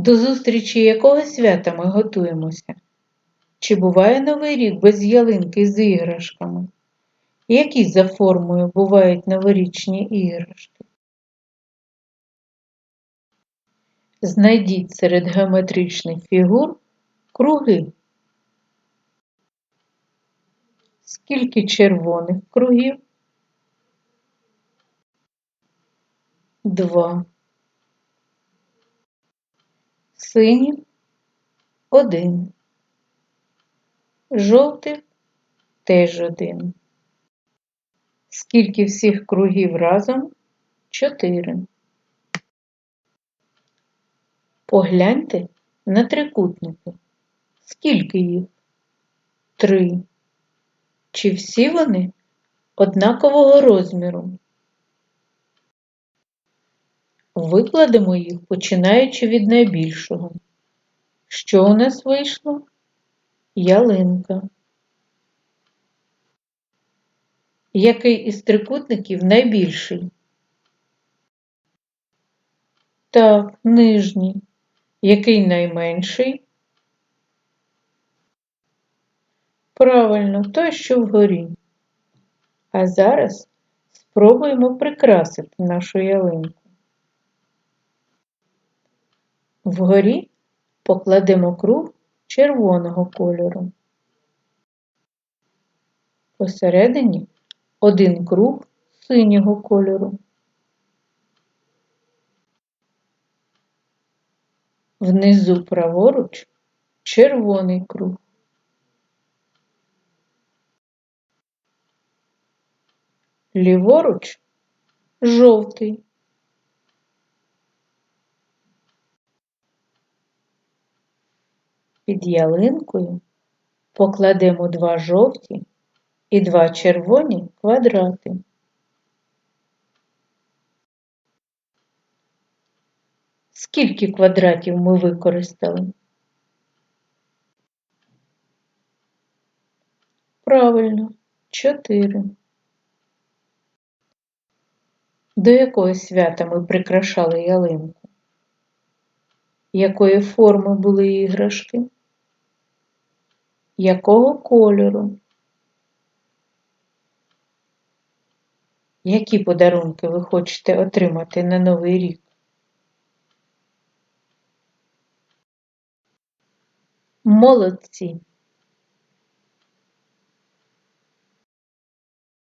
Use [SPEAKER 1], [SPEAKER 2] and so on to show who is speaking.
[SPEAKER 1] До зустрічі якого свята ми готуємося? Чи буває Новий рік без ялинки з іграшками? Які за формою бувають новорічні іграшки? Знайдіть серед геометричних фігур круги. Скільки червоних кругів? Два. Синіх один. Жовтих теж один. Скільки всіх кругів разом? Чотири. Погляньте на трикутники. Скільки їх? Три. Чи всі вони однакового розміру? Викладемо їх, починаючи від найбільшого. Що у нас вийшло? Ялинка. Який із трикутників найбільший? Так, нижній. Який найменший? Правильно, той, що вгорі. А зараз спробуємо прикрасити нашу ялинку. Вгорі покладемо круг червоного кольору. Посередині один круг синього кольору. Внизу праворуч червоний круг. Ліворуч жовтий. Під ялинкою покладемо два жовті і два червоні квадрати. Скільки квадратів ми використали? Правильно, чотири. До якого свята ми прикрашали ялинку? Якої форми були іграшки? Якого кольору? Які подарунки ви хочете отримати на Новий рік? Молодці!